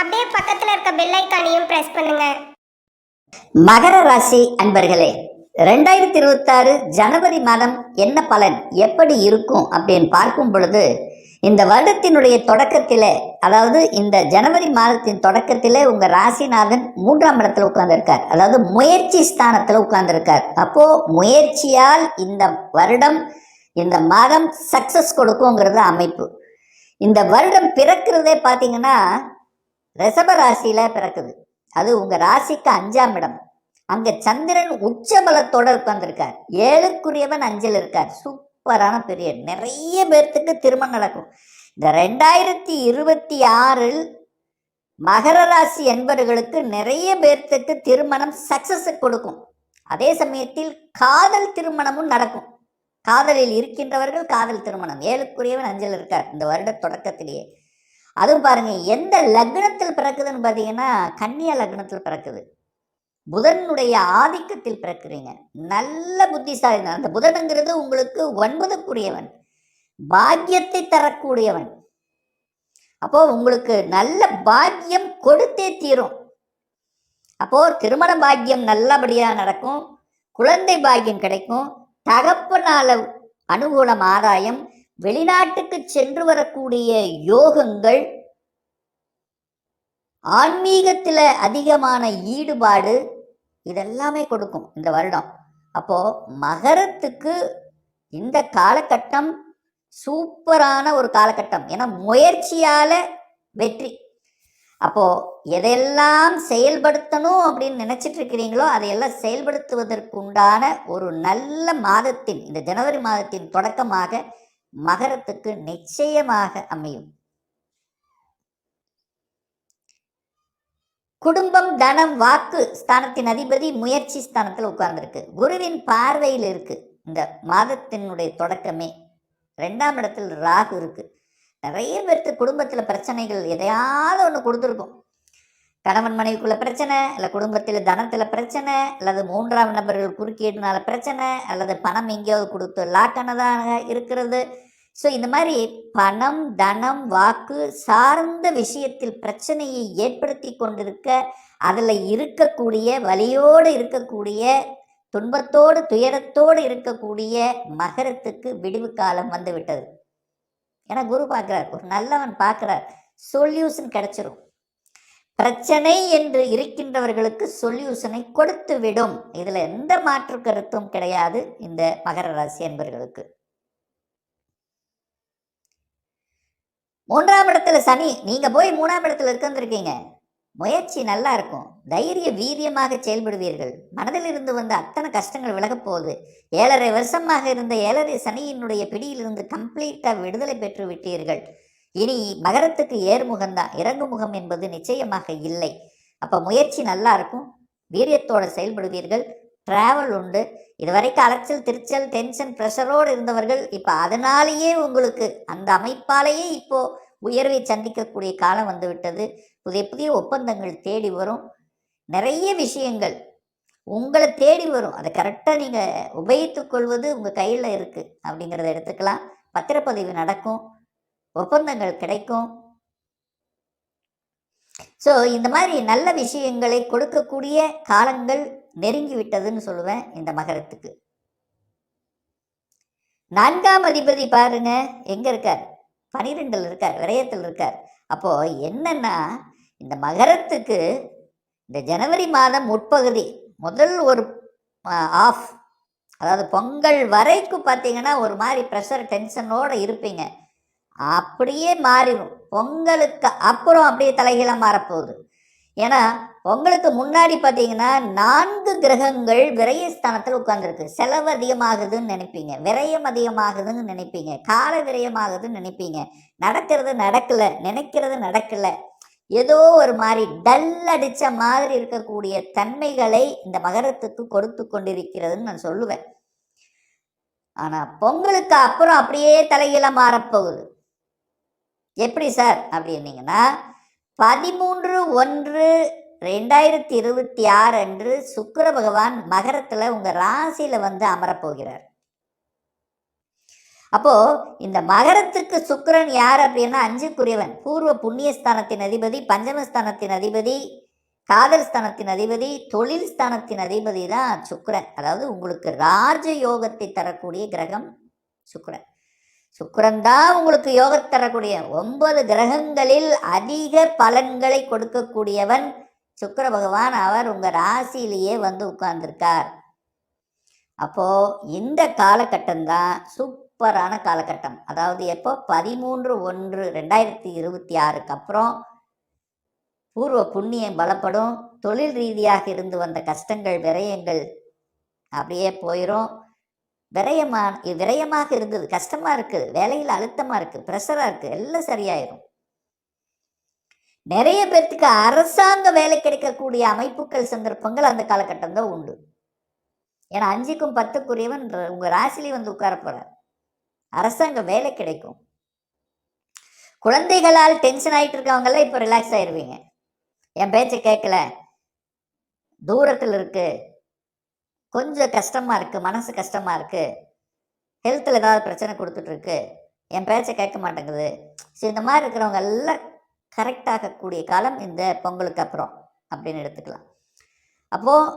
அப்படியே பக்கத்துல இருக்க பெல் ஐக்கானையும் பிரஸ் பண்ணுங்க. மகர ராசி அன்பர்களே ரெண்டாயிரத்தி இருபத்தாறு ஜனவரி மாதம் என்ன பலன் எப்படி இருக்கும் அப்படின்னு பார்க்கும் பொழுது இந்த வருடத்தினுடைய தொடக்கத்திலே அதாவது இந்த ஜனவரி மாதத்தின் தொடக்கத்திலே உங்க ராசிநாதன் மூன்றாம் இடத்துல உட்கார்ந்துருக்கார். அதாவது முயற்சி ஸ்தானத்துல உட்கார்ந்துருக்கார். அப்போ முயற்சியால் இந்த வருடம் இந்த மாதம் சக்சஸ் கொடுக்குங்கிறது அமைப்பு. இந்த வருடம் பிறக்கிறதே பார்த்தீங்கன்னா ரிஷப ராசியில பிறக்குது. அது உங்க ராசிக்கு அஞ்சாம் இடம். அங்க சந்திரன் உச்ச பலத்தோட ஏழுக்குரியவன் அஞ்சில் இருக்கார். சூப்பரான பீரியட் நிறைய பேர்த்துக்கு திருமணம் நடக்கும். இந்த ரெண்டாயிரத்தி இருபத்தி ஆறில் மகர ராசி என்பவர்களுக்கு நிறைய பேர்த்துக்கு திருமணம் சக்சஸ் கொடுக்கும். அதே சமயத்தில் காதல் திருமணமும் நடக்கும். காதலில் இருக்கின்றவர்கள் காதல் திருமணம். ஏழுக்குரியவன் அஞ்சல் இருக்கார். இந்த வருட தொடக்கத்திலேயே. அதுவும் பாருங்கள் எந்த லக்னத்தில் பிறக்குதுன்னு பார்த்தீங்கன்னா கன்னியா லக்னத்தில் பிறக்குது. புதனுடைய ஆதிக்கத்தில் பிறக்கிறீங்க. நல்ல புத்திசாலி அந்த புதனுங்கிறது உங்களுக்கு ஒன்பதுக்குரியவன். பாக்கியத்தை தரக்கூடியவன். அப்போ உங்களுக்கு நல்ல பாக்கியம் கொடுத்தே தீரும். அப்போ திருமண பாக்கியம் நல்லபடியாக நடக்கும். குழந்தை பாக்கியம் கிடைக்கும். தகப்பனால அனுகூலம் ஆதாயம் வெளிநாட்டுக்கு சென்று வரக்கூடிய யோகங்கள் ஆன்மீகத்தில் அதிகமான ஈடுபாடு இதெல்லாமே கொடுக்கும் இந்த வருடம். அப்போ மகரத்துக்கு இந்த காலகட்டம் சூப்பரான ஒரு காலகட்டம். ஏன்னா முயற்சியால வெற்றி. அப்போ எதையெல்லாம் செயல்படுத்தணும் அப்படின்னு நினைச்சிட்டு இருக்கிறீங்களோ அதையெல்லாம் செயல்படுத்துவதற்குண்டான ஒரு நல்ல மாதத்தின் இந்த ஜனவரி மாதத்தின் தொடக்கமாக மகரத்துக்கு நிச்சயமாக அமையும். குடும்பம் தனம் வாக்கு ஸ்தானத்தின் அதிபதி முயற்சி ஸ்தானத்தில் உட்கார்ந்துருக்கு. குருவின் பார்வையில் இருக்கு. இந்த மாதத்தினுடைய தொடக்கமே. ரெண்டாம் இடத்தில் ராகு இருக்கு. நிறைய பேர்த்து குடும்பத்தில் பிரச்சனைகள் எதையாவது ஒன்று கொடுத்துருக்கும். கணவன் மனைவிக்குள்ள பிரச்சனை இல்லை குடும்பத்தில் தனத்தில் பிரச்சனை அல்லது மூன்றாம் நபர்கள் குறுக்கீடுனால பிரச்சனை அல்லது பணம் எங்கேயாவது கொடுத்து லாக்கானதாக இருக்கிறது. ஸோ இந்த மாதிரி பணம் தனம் வாக்கு சார்ந்த விஷயத்தில் பிரச்சனையை ஏற்படுத்தி கொண்டிருக்க அதில் இருக்கக்கூடிய வலியோடு இருக்கக்கூடிய துன்பத்தோடு துயரத்தோடு இருக்கக்கூடிய மகரத்துக்கு விடிவு காலம் வந்து விட்டது ஏன்னா குரு பார்க்குறார் ஒரு நல்லவன் பார்க்குறார் சொல்யூஷன் கிடச்சிரும். பிரச்சனை என்று இருக்கின்றவர்களுக்கு சொல்யூஷனை கொடுத்து விடும் இதில் எந்த மாற்று கருத்தும் கிடையாது. இந்த மகர ராசி என்பவர்களுக்கு மூன்றாம் இடத்துல சனி. நீங்க போய் மூணாம் இடத்துல இருக்கீங்க முயற்சி நல்லா இருக்கும். தைரிய வீரியமாக செயல்படுவீர்கள். மனதில் இருந்து வந்த அத்தனை கஷ்டங்கள் விலகப் போகுது. ஏழரை வருஷமாக இருந்த ஏழரை சனியினுடைய பிடியிலிருந்து கம்ப்ளீட்டா விடுதலை பெற்று விட்டீர்கள். இனி மகரத்துக்கு ஏர்முகம்தான் இறங்குமுகம் என்பது நிச்சயமாக இல்லை. அப்போ முயற்சி நல்லா இருக்கும். வீரியத்தோடு செயல்படுவீர்கள். டிராவல் உண்டு. இதுவரைக்கும் அலைச்சல் திருச்சல் டென்ஷன் ப்ரெஷரோடு இருந்தவர்கள் இப்போ அதனாலேயே உங்களுக்கு அந்த அமைப்பாலேயே இப்போ உயர்வை சந்திக்கக்கூடிய காலம் வந்துவிட்டது புதிய புதிய ஒப்பந்தங்கள் தேடி வரும். நிறைய விஷயங்கள் உங்களை தேடி வரும். அதை கரெக்டாக நீங்கள் உபயோகித்துக் கொள்வது உங்கள் கையில் இருக்குது அப்படிங்கிறத எடுத்துக்கலாம். பத்திரப்பதிவு நடக்கும். ஒப்பந்தங்கள் கிடைக்கும். ஸோ இந்த மாதிரி நல்ல விஷயங்களை கொடுக்கக்கூடிய காலங்கள் நெருங்கி விட்டதுன்னு சொல்லுவேன் இந்த மகரத்துக்கு. நான்காம் அதிபதி பாருங்க எங்க இருக்கார்? பனிரெண்டில் இருக்கார் விரயத்தில் இருக்கார். அப்போ என்னன்னா இந்த மகரத்துக்கு இந்த ஜனவரி மாதம் முற்பகுதி முதல் ஒரு ஆஃப் அதாவது பொங்கல் வரைக்கும் பார்த்தீங்கன்னா ஒரு மாதிரி ப்ரெஷர் டென்ஷனோட இருப்பீங்க. அப்படியே மாறிடும். பொங்கலுக்கு அப்புறம் அப்படியே தலைகீழாக மாறப்போகுது. ஏன்னா பொங்கலுக்கு முன்னாடி பார்த்தீங்கன்னா நான்கு கிரகங்கள் விரயஸ்தானத்தில் உட்காந்துருக்கு செலவு அதிகமாகுதுன்னு நினைப்பீங்க. விரயம் அதிகமாகுதுன்னு நினைப்பீங்க. கால விரயமாகுதுன்னு நினைப்பீங்க. நடக்கிறது நடக்கலை. நினைக்கிறது நடக்கலை. ஏதோ ஒரு மாதிரி டல் அடித்த மாதிரி இருக்கக்கூடிய தன்மைகளை இந்த மகரத்துக்கு கொடுத்து கொண்டிருக்கிறதுன்னு நான் சொல்லுவேன். ஆனால் பொங்கலுக்கு அப்புறம் அப்படியே தலையில மாறப்போகுது. எப்படி சார் அப்படின்னீங்கன்னா பதிமூன்று ஒன்று ரெண்டாயிரத்தி இருபத்தி ஆறு அன்று சுக்கர பகவான் மகரத்தில் உங்கள் ராசியில் வந்து அமரப்போகிறார். அப்போ இந்த மகரத்துக்கு சுக்கிரன் யார் அப்படின்னா அஞ்சுக்குரியவன். பூர்வ புண்ணியஸ்தானத்தின் அதிபதி பஞ்சமஸ்தானத்தின் அதிபதி காதல் ஸ்தானத்தின் அதிபதி தொழில் ஸ்தானத்தின் அதிபதி தான் சுக்கிரன். அதாவது உங்களுக்கு ராஜ யோகத்தை தரக்கூடிய கிரகம் சுக்கரன். சுக்கிரன் தான் உங்களுக்கு யோகம் தரக்கூடிய ஒன்பது கிரகங்களில் அதிக பலன்களை கொடுக்கக்கூடியவன் சுக்கர பகவான் அவர் உங்கள் ராசியிலேயே வந்து உட்கார்ந்திருக்கார். அப்போது இந்த காலகட்டம் தான் சூப்பரான காலகட்டம். அதாவது எப்போ? பதிமூன்று ஒன்று ரெண்டாயிரத்தி இருபத்தி ஆறுக்கு அப்புறம் பூர்வ புண்ணியம் பலப்படும். தொழில் ரீதியாக இருந்து வந்த கஷ்டங்கள் விரயங்கள் அப்படியே போயிடும் விரயமான விரயமாக இருந்தது. கஷ்டமாக இருக்குது. வேலையில் அழுத்தமாக இருக்குது. ப்ரெஷராக இருக்குது. எல்லாம் சரியாயிரும். நிறைய பேர்த்துக்கு அரசாங்க வேலை கிடைக்கக்கூடிய அமைப்புகள் சந்தர்ப்பங்கள் அந்த காலகட்டம் தான் உண்டு. ஏன்னா அஞ்சுக்கும் பத்துக்குரியவன் உங்கள் ராசிலே வந்து உட்கார போறார். அரசாங்க வேலை கிடைக்கும். குழந்தைகளால் டென்ஷன் ஆகிட்டு இருக்கவங்கெல்லாம் இப்போ ரிலாக்ஸ் ஆயிடுவீங்க என் பேச்சை கேட்கல தூரத்தில் இருக்குது கொஞ்சம் கஷ்டமாக இருக்குது மனசு கஷ்டமாக இருக்குது ஹெல்த்தில் ஏதாவது பிரச்சனை கொடுத்துட்ருக்கு என் பேச்சை கேட்க மாட்டேங்குது. ஸோ இந்த மாதிரி இருக்கிறவங்க எல்லாம் கரெக்டாகக்கூடிய காலம் இந்த பொங்கலுக்கு அப்புறம் அப்படின்னு எடுத்துக்கலாம். அப்போது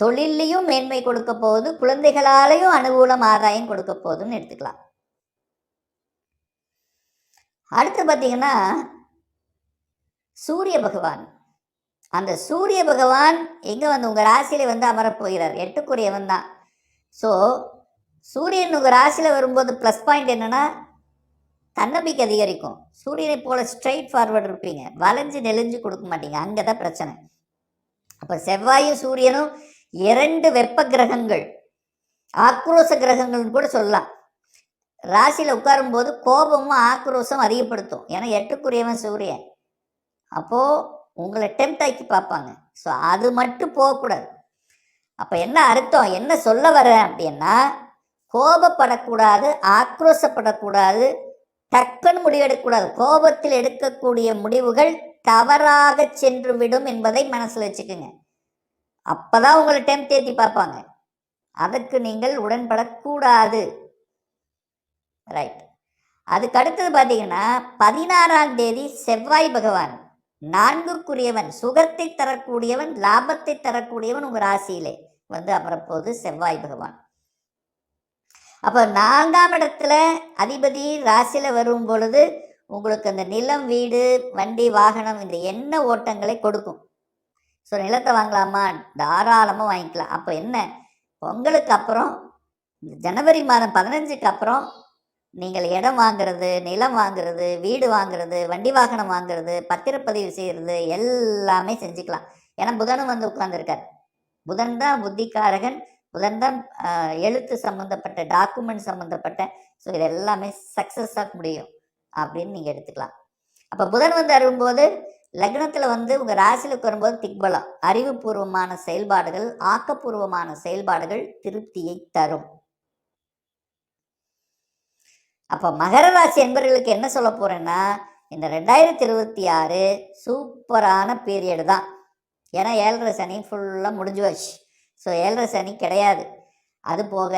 தொழில்லையும் மேன்மை கொடுக்க போகுது குழந்தைகளாலையும் அனுகூலம் ஆதாயம் கொடுக்க போகுதுன்னு எடுத்துக்கலாம். அடுத்து பார்த்தீங்கன்னா சூரிய பகவான். அந்த சூரிய பகவான் எங்கே வந்து உங்கள் ராசியில் வந்து அமரப்போகிறார்? எட்டுக்குரியவன் தான். ஸோ சூரியன் உங்கள் ராசியில் வரும்போது ப்ளஸ் பாயிண்ட் என்னென்னா தன்னம்பிக்கை அதிகரிக்கும். சூரியனை போல் ஸ்ட்ரைட் ஃபார்வர்டு இருப்பீங்க. வளைஞ்சு நெளிஞ்சு கொடுக்க மாட்டீங்க. அங்கே தான் பிரச்சனை. அப்போ செவ்வாயும் சூரியனும் இரண்டு வெப்ப கிரகங்கள் ஆக்ரோஷ கிரகங்கள்னு கூட சொல்லலாம். ராசியில் உட்காரும்போது கோபமும் ஆக்ரோஷம் அதிகப்படுத்தும். ஏன்னா எட்டுக்குரியவன் சூரியன். அப்போது உங்களை டெம்ட் ஆக்கி பார்ப்பாங்க. ஸோ அது மட்டும் போகக்கூடாது. அப்போ என்ன அர்த்தம்? என்ன சொல்ல வரேன் அப்படின்னா கோபப்படக்கூடாது ஆக்ரோஷப்படக்கூடாது டக்குன்னு முடிவெடுக்கக்கூடாது. கோபத்தில் எடுக்கக்கூடிய முடிவுகள் தவறாக சென்று விடும் என்பதை மனசில் வச்சுக்கோங்க. அப்பதான் உங்களை டைம் தேத்தி பார்ப்பாங்க. அதுக்கு நீங்கள் உடன்படக்கூடாது. ரைட் அதுக்கு அடுத்தது பார்த்தீங்கன்னா பதினாறாம் தேதி செவ்வாய் பகவான். நான்குக்குரியவன் சுகத்தை தரக்கூடியவன் லாபத்தை தரக்கூடியவன் உங்கள் ராசியிலே. வந்து அமரப்போது செவ்வாய் பகவான். அப்போ நான்காம் இடத்துல அதிபதி ராசியில் வரும் பொழுது உங்களுக்கு அந்த நிலம் வீடு வண்டி வாகனம் இந்த என்ன ஓட்டங்களை கொடுக்கும். ஸோ நிலத்தை வாங்கலாமா? தாராளமாக வாங்கிக்கலாம். அப்போ என்ன? பொங்கலுக்கு அப்புறம் ஜனவரி மாதம் பதினஞ்சுக்கு அப்புறம் நீங்கள் இடம் வாங்குறது நிலம் வாங்குறது வீடு வாங்குறது வண்டி வாகனம் வாங்குறது பத்திரப்பதிவு செய்கிறது எல்லாமே செஞ்சுக்கலாம். ஏன்னா புதனும் வந்து உட்கார்ந்துருக்கார். புதன் தான் புத்திக்காரகன் புதன் தான் எழுத்து சம்மந்தப்பட்ட டாக்குமெண்ட் சம்மந்தப்பட்ட ஸோ இது எல்லாமே சக்ஸஸாக முடியும் அப்படின்னு நீங்கள் எடுத்துக்கலாம். அப்போ புதன் வந்து அருகும்போது லக்னத்தில் வந்து உங்கள் ராசியில் வரும்போது திக்பலம். அறிவுபூர்வமான செயல்பாடுகள் ஆக்கப்பூர்வமான செயல்பாடுகள் திருப்தியை தரும். அப்போ மகர ராசி என்பவர்களுக்கு என்ன சொல்ல போகிறேன்னா இந்த ரெண்டாயிரத்தி இருபத்தி ஆறு சூப்பரான பீரியடு தான். ஏன்னா ஏழரை சனி ஃபுல்லாக முடிஞ்சு வச்சு ஸோ ஏழரை சனி கிடையாது. அது போக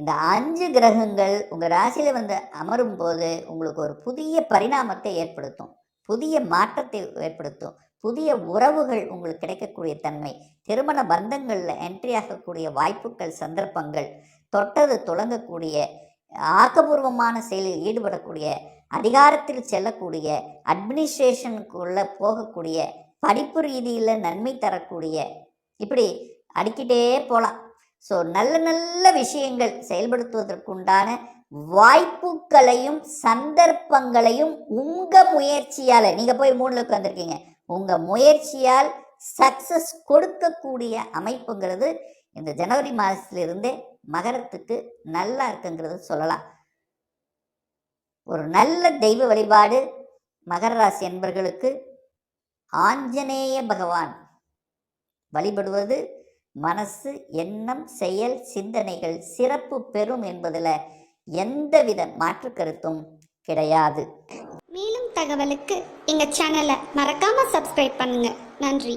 இந்த அஞ்சு கிரகங்கள் உங்கள் ராசியில் வந்து அமரும் போது உங்களுக்கு ஒரு புதிய பரிணாமத்தை ஏற்படுத்தும். புதிய மாற்றத்தை ஏற்படுத்தும். புதிய உறவுகள் உங்களுக்கு கிடைக்கக்கூடிய தன்மை. திருமண பந்தங்களில் என்ட்ரி ஆகக்கூடிய வாய்ப்புகள் சந்தர்ப்பங்கள் தொட்டது தொடங்கக்கூடிய ஆக்கப்பூர்வமான செயலில் ஈடுபடக்கூடிய அதிகாரத்தில் செல்லக்கூடிய அட்மினிஸ்ட்ரேஷனுக்குள்ளே போகக்கூடிய படிப்பு ரீதியில் நன்மை தரக்கூடிய இப்படி அடிக்கிட்டே போகலாம் ஸோ நல்ல நல்ல விஷயங்கள் செயல்படுத்துவதற்குண்டான வாய்ப்புகளையும் சந்தர்ப்பங்களையும் உங்கள் முயற்சியால் நீங்கள் போய் மூணில் உட்காந்துருக்கீங்க உங்கள் முயற்சியால் சக்ஸஸ் கொடுக்கக்கூடிய அமைப்புங்கிறது இந்த ஜனவரி மாதத்திலிருந்தே மகரத்துக்கு நல்லா இருக்குங்கிறது சொல்லலாம். ஒரு நல்ல தெய்வ வழிபாடு மகர ராசி என்பர்களுக்கு ஆஞ்சநேய பகவான் வழிபடுவது மனசு எண்ணம் செயல் சிந்தனைகள் சிறப்பு பெறும் என்பதில் எந்தவித மாற்று கருத்தும் கிடையாது. மேலும் தகவலுக்கு எங்கள் சேனலை மறக்காமல் சப்ஸ்கிரைப் பண்ணுங்கள் நன்றி.